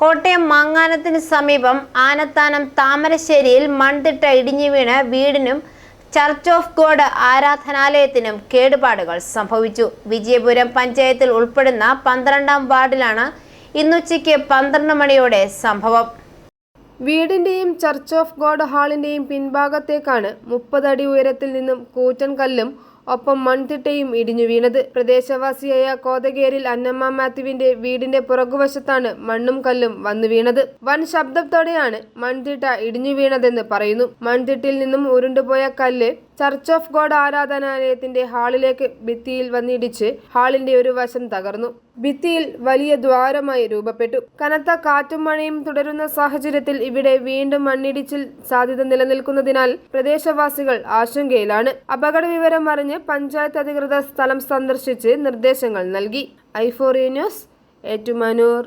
കോട്ടയം മാങ്ങാനത്തിന് സമീപം ആനത്താനം താമരശ്ശേരിയിൽ മൺതിട്ട ഇടിഞ്ഞു വീണ് വീടിനും ചർച്ച് ഓഫ് ഗോഡ് ആരാധനാലയത്തിനും കേടുപാടുകൾ സംഭവിച്ചു. വിജയപുരം പഞ്ചായത്തിൽ ഉൾപ്പെടുന്ന പന്ത്രണ്ടാം വാർഡിലാണ് ഇന്നുച്ചയ്ക്ക് പന്ത്രണ്ട് മണിയോടെ സംഭവം. വീടിന്റെയും ചർച്ച് ഓഫ് ഗോഡ് ഹാളിന്റെയും പിൻഭാഗത്തേക്കാണ് മുപ്പതടി ഉയരത്തിൽ നിന്നും കൂറ്റൻ കല്ലും ഒപ്പം മൺതിട്ടയും ഇടിഞ്ഞു വീണത്. പ്രദേശവാസിയായ കോതകേരിൽ അന്നമ്മ മാത്യുവിന്റെ വീടിന്റെ പുറകുവശത്താണ് മണ്ണും കല്ലും വന്നു വീണത്. വൻ ശബ്ദത്തോടെയാണ് മൺതിട്ട ഇടിഞ്ഞു വീണതെന്ന് പറയുന്നു. മൺതിട്ടിൽ നിന്നും ഉരുണ്ടുപോയ കല്ല് ചർച്ച് ഓഫ് ഗോഡ് ആരാധനാലയത്തിന്റെ ഹാളിലേക്ക് ഭിത്തിയിൽ വന്നിടിച്ച് ഹാളിന്റെ ഒരു വശം തകർന്നു. ഭിത്തിയിൽ വലിയ ദ്വാരമായി രൂപപ്പെട്ടു. കനത്ത കാറ്റും മഴയും തുടരുന്ന സാഹചര്യത്തിൽ ഇവിടെ വീണ്ടും മണ്ണിടിച്ചിൽ സാധ്യത നിലനിൽക്കുന്നതിനാൽ പ്രദേശവാസികൾ ആശങ്കയിലാണ്. അപകട വിവരം അറിഞ്ഞ് പഞ്ചായത്ത് അധികൃതർ സ്ഥലം സന്ദർശിച്ച് നിർദ്ദേശങ്ങൾ നൽകി. ഐഫോറിയ ന്യൂസ് ഏറ്റുമാനൂർ.